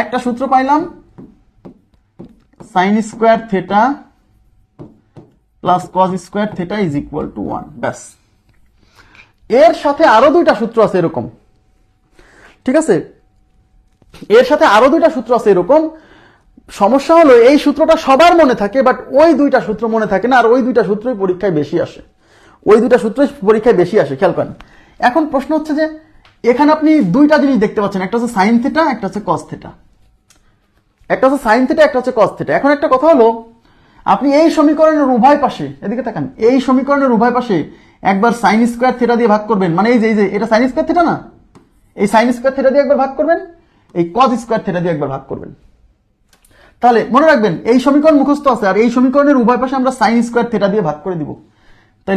একটা সূত্র পাইলাম sine square theta plus cos square theta is equal to one ব্যাস। এর সাথে আরও দুইটা সূত্র আছে এরকম। ঠিক আছে? এর সাথে আরও দুইটা সূত্র আছে এরকম। সমস্যা হলো, এই সূত্রটা সবার মনে থাকে বাট ওই দুইটা সূত্র মনে থাকে না, আর ওই দুইটা সূত্রই পরীক্ষায় বেশি আসে। ওই দুইটা সূত্রই পরীক্ষায় বেশি আসে, খেয়াল করেন। এখন প্রশ্ন হচ্ছে যে, এখানে আপনি দুইটা জিনিস দেখতে পাচ্ছেন, একটা হচ্ছে সাইন থেটা একটা হচ্ছে কস থেটা একটা হচ্ছে সাইন থেটা একটা হচ্ছে কস থেটা এখন একটা কথা হলো, আপনি এই সমীকরণের উভয় পাশে, এদিকে তাকান, এই সমীকরণের উভয় পাশে একবার সাইন স্কোয়ার থেটা দিয়ে ভাগ করবেন। মানে এই যে এই যে, এটা সাইন স্কোয়ার থেটা না? এই সাইন স্কোয়ার থেটা দিয়ে একবার ভাগ করবেন, এই কজ স্কোয়ার থেটা দিয়ে একবার ভাগ করবেন। তাহলে মনে রাখবেন, এই সমীকরণ মুখস্থ আছে, আর এই সমীকরণের উভয় পাশে আমরা সাইন স্কোয়ার থেটা দিয়ে ভাগ করে দিব। এটা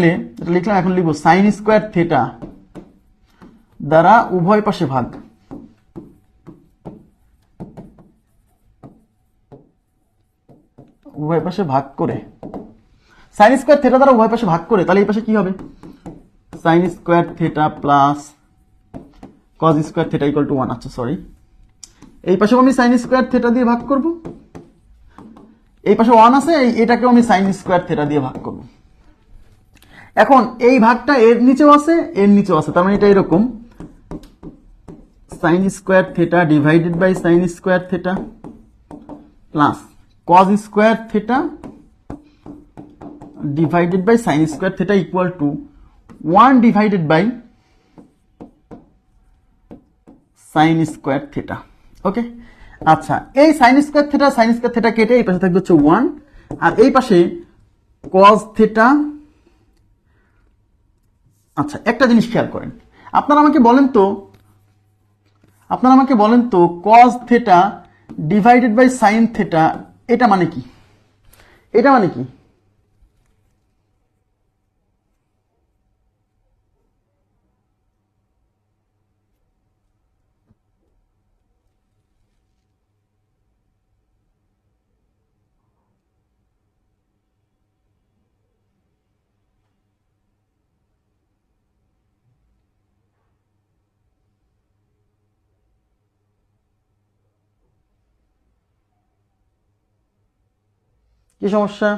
লিখলাম, এখন লিখব সাইন স্কোয়ার থেটা দ্বারা উভয় পাশে ভাগ। উভয় পাশে ভাগ করে। সাইন স্কোয়ার থেটা দ্বারা উভয় পাশে ভাগ করে, তাহলে এই পাশে কি হবে? Sine square theta plus cos square theta equal to one আচ্ছা সরি এই পাশেও আমি সাইন স্কোয়ার থেটা দিয়ে ভাগ করব। এই পাশে ওয়ান আছে এটাকেও আমি সাইন স্কোয়ার থেটা দিয়ে ভাগ করব। এখন এই ভাগটা এর নিচেও আছে, এর নিচেও আছে, তার মানে এটা এরকম। Sine square theta divided by sine square theta plus cos square theta divided by sine square theta equal to one divided by sine square theta okay আচ্ছা এই sine square theta sine square theta কেটে এই পাশে থাকবে হচ্ছে one আর এই পাশে cause theta আচ্ছা একটা জিনিস খেয়াল করেন। আপনারা আমাকে বলেন তো, আপনারা আমাকে বলেন তো cos theta divided by sine theta এটা মানে কি? এটা মানে কি? কি সমস্যা?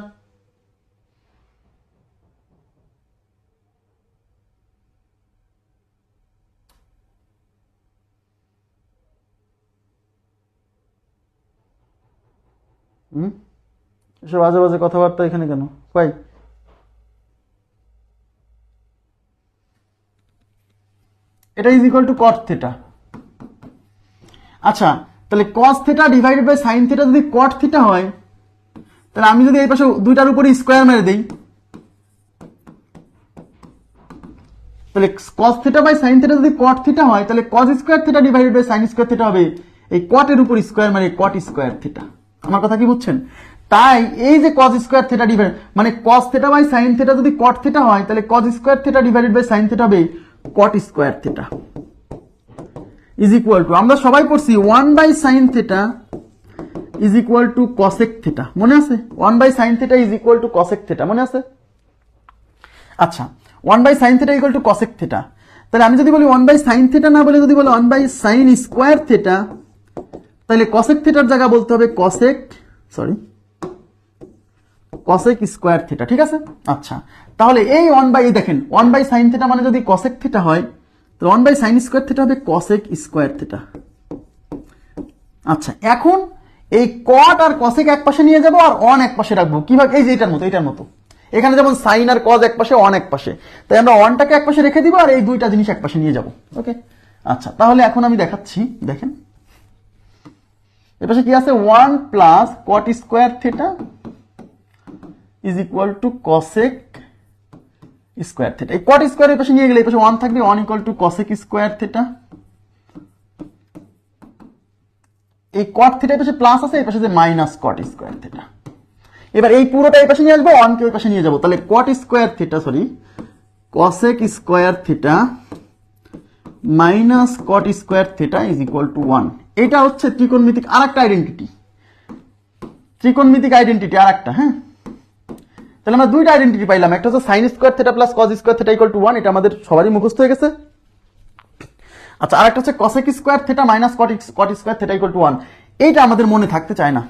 এসব বাজে বাজে কথাবার্তা এখানে কেন? কই এটা is equal to cot theta আচ্ছা তাহলে cos theta divided by sine theta যদি কট থেটা হয় তাহলে আমি যদি এই পাশে দুইটার উপরে স্কোয়ার মেরে দিই, তাহলে cos theta by sine theta যদি কট থিটা হয়, তাহলে cos square theta divided by sine square theta হবে এই কটের উপর স্কোয়ার মানে কট স্কোয়ার থিটা আমার কথা কি বুঝছেন? তাই এই যে কস স্কোয়ার থিটা ডিভাইড মানে cos theta by sine theta যদি কট থিটা হয়, তাহলে cos square theta divided by sine theta হবে cot square theta is equal to আমরা সবাই পড়ছি one by sine theta is equal to cosec theta মনে আছে? One by sine theta is equal to cosec theta মনে আছে? আচ্ছা one by sine theta equal to cosec theta তাহলে আমি যদি বলি ওয়ান বাই সাইন থেটা না বলে যদি বলি one by sine square theta তাহলে কসেক থেটার জায়গা বলতে হবে cosec sorry cosec square theta ঠিক আছে? আচ্ছা তাহলে এই ওয়ান বাই দেখেন ওয়ান বাই সাইন থেটা মানে যদি কসেক থেটা হয় তো one by sine square theta হবে কসেক স্কোয়ার থেটা আচ্ছা এখন এই কট আর কসেক এক পাশে নিয়ে যাব আর অন এক পাশে রাখব। কীভাবে এই যে এটার মতো এটার মতো। এখানে যেমন সাইন আর কজ এক পাশে, অন এক পাশে। তাই আমরা অনটাকে এক পাশে রেখে দিব আর এই দুইটা জিনিস এক পাশে নিয়ে যাব। ওকে আচ্ছা তাহলে এখন আমি দেখাচ্ছি, দেখেন। এপাশে কি আছে? One plus cot square theta is equal to cosec square theta. এই কট স্কোয়ার এই পাশে নিয়ে গেলে এই পাশে ওয়ান থাকবে, one equal to cosec square theta. এই কট থিটা পাশে প্লাস আছে, এই পাশে যে মাইনাস কট স্কোয়ার থিটা এবার এই পুরোটা এই পাশে নিয়ে আসব ওয়ানকে ওই পাশে নিয়ে যাব। তাহলে cot square theta sorry cosec square theta minus cot square theta is equal to one এটা হচ্ছে ত্রিকোণমিতিক আর একটা আইডেন্টিটি ত্রিকোণমিতিক আইডেন্টিটি আর একটা হ্যাঁ? তাহলে আমরা দুইটা আইডেন্টিটি পাইলাম। একটা হচ্ছে sine square theta plus cos square theta equal to one এটা আমাদের সবারই মুখস্থ হয়ে গেছে। আচ্ছা আরেকটা হচ্ছে cosec square theta minus cot square theta equal to one এইটা আমাদের মনে থাকতে চায় না।